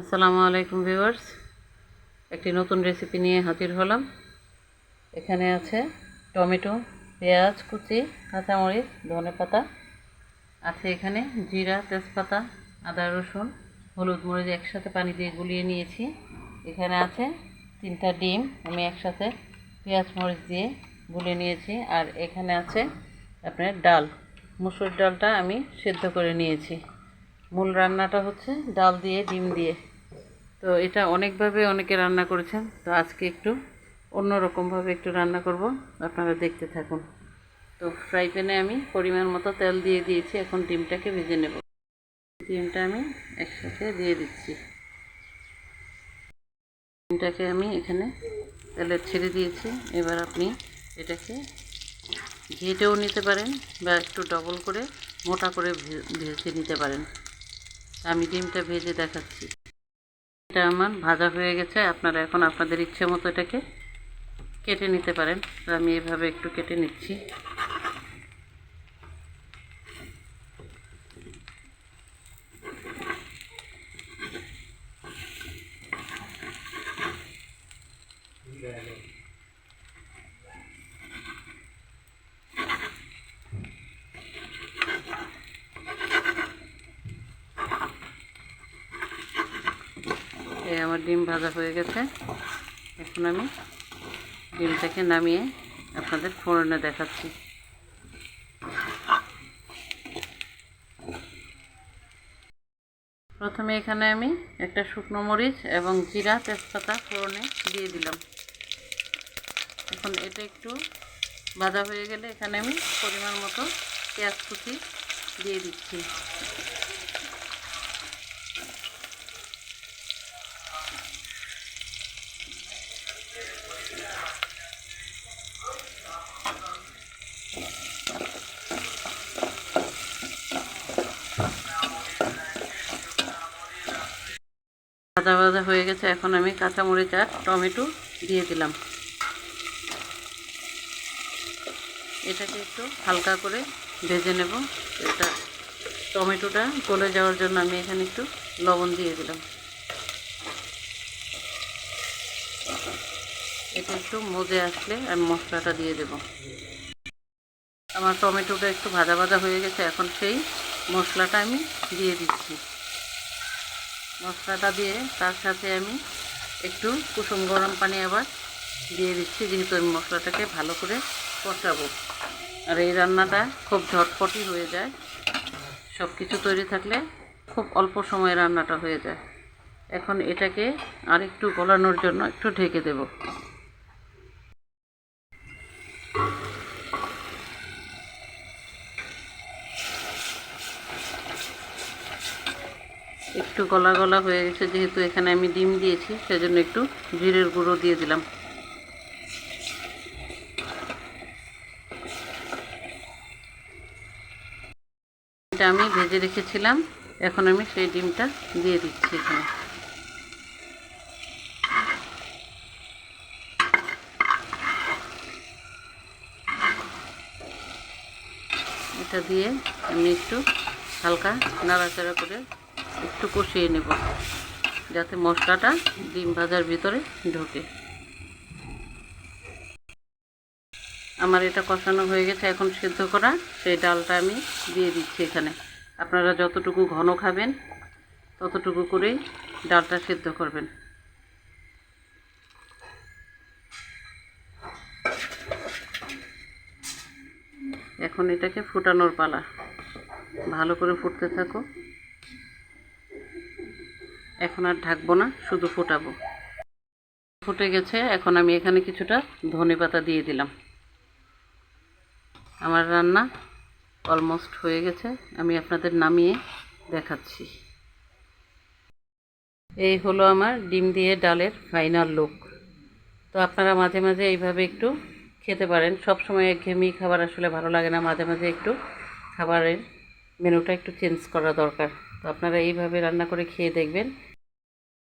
আসসালামু আলাইকুম ভিউয়ার্স। একটি নতুন রেসিপি নিয়ে হাজির হলাম। এখানে আছে টমেটো, পেঁয়াজ, কুচি, কাঁচামরিচ, ধনে পাতা। আছে এখানে জিরা, তেজপাতা, আদা, রসুন, হলুদ মরিচ একসাথে পানি দিয়ে গুলিয়ে নিয়েছি। এখানে আছে তিনটা ডিম, আমি একসাথে পেঁয়াজ মরিচ দিয়ে গুলিয়ে নিয়েছি। আর এখানে আছে আপনার ডাল। মুসুর ডালটা আমি সেদ্ধ করে নিয়েছি। মূল রান্নাটা হচ্ছে ডাল দিয়ে, ডিম দিয়ে। তো এটা অনেকভাবে অনেকে রান্না করেছেন। তো আজকে একটু অন্যরকমভাবে একটু রান্না করব। আপনারা দেখতে থাকুন। তো ফ্রাই প্যানে আমি পরিমাণ মতো তেল দিয়ে দিয়েছি। এখন ডিমটাকে ভেজে নেব। ডিমটা আমি একসাথে দিয়ে দিচ্ছি। ডিমটাকে আমি এখানে তেলে ছেড়ে দিয়েছি। এবার আপনি এটাকে ঘেটেও নিতে পারেন বা একটু ডবল করে মোটা করে ভেজে নিতে পারেন। আমি ডিমটা ভেজে দেখাচ্ছি। এটা আমার, ভাজা হয়ে গেছে। আপনারা এখন আপনাদের ইচ্ছে মতো এটাকে কেটে নিতে পারেন। আমি এভাবে একটু কেটে নিচ্ছি। এই আমার ডিম ভাজা হয়ে গেছে। এখন আমি ডিমটাকে নামিয়ে আপনাদের ফোড়নে দেখাচ্ছি। প্রথমে এখানে আমি একটা শুকনো মরিচ এবং জিরা তেজপাতা ফোড়নে দিয়ে দিলাম। এখন এটা একটু ভাজা হয়ে গেলে এখানে আমি পরিমাণ মতো পেঁয়াজ কুচি দিয়ে দিচ্ছি। ভাজা ভাজা হয়ে গেছে। এখন আমি কাঁচামরিচ আর টমেটো দিয়ে দিলাম। এটাকে একটু হালকা করে ভেজে নেব। এটা টমেটোটা গলে যাওয়ার জন্য আমি এখানে একটু লবণ দিয়ে দিলাম। এটা একটু মজে আসলে আমি মশলাটা দিয়ে দেব। আমার টমেটোটা একটু ভাজা ভাজা হয়ে গেছে। এখন সেই মশলাটা আমি দিয়ে দিচ্ছি। মশলাটা দিয়ে তার সাথে আমি একটু কুসুম গরম পানি আবার দিয়ে দিচ্ছি, যেহেতু আমি মশলাটাকে ভালো করে কষাবো। আর এই রান্নাটা খুব ঝটপটি হয়ে যায়। সব কিছু তৈরি থাকলে খুব অল্প সময়ে রান্নাটা হয়ে যায়। এখন এটাকে আর একটু গলানোর জন্য একটু ঢেকে দেব। একটু গলা গলা হয়ে গেছে, যেহেতু এখানে আমি ডিম দিয়েছি, সেজন্য একটু জিরের গুঁড়ো দিয়ে দিলাম। এটা আমি ভেজে রেখেছিলাম, এখন আমি সেই ডিমটা দিয়ে দিচ্ছি এখানে। এটা দিয়ে আমি একটু হালকা নাড়াচাড়া করে একটু কষিয়ে নেব, যাতে মশলাটা ডিম ভাজার ভিতরে ঢোকে। আমার এটা কষানো হয়ে গেছে, এখন সিদ্ধ করা। সেই ডালটা আমি দিয়ে দিচ্ছি এখানে। আপনারা যতটুকু ঘন খাবেন, ততটুকু করেই ডালটা সিদ্ধ করবেন। এখন এটাকে ফুটানোর পালা। ভালো করে ফুটতে থাকো এখন আর ঢাকবো না, শুধু ফোটাবো। ফুটে গেছে, এখন আমি এখানে কিছুটা ধনে পাতা দিয়ে দিলাম। আমার রান্না অলমোস্ট হয়ে গেছে, আমি আপনাদের নামিয়ে দেখাচ্ছি। এই হলো আমার ডিম দিয়ে ডালের ফাইনাল লুক তো আপনারা মাঝে মাঝে এইভাবে একটু খেতে পারেন। সব সময় একঘেয়েমি খাবার আসলে ভালো লাগে না, মাঝে মাঝে একটু খাবারের মেনুটা একটু চেঞ্জ করা দরকার। তো আপনারা এইভাবে রান্না করে খেয়ে দেখবেন।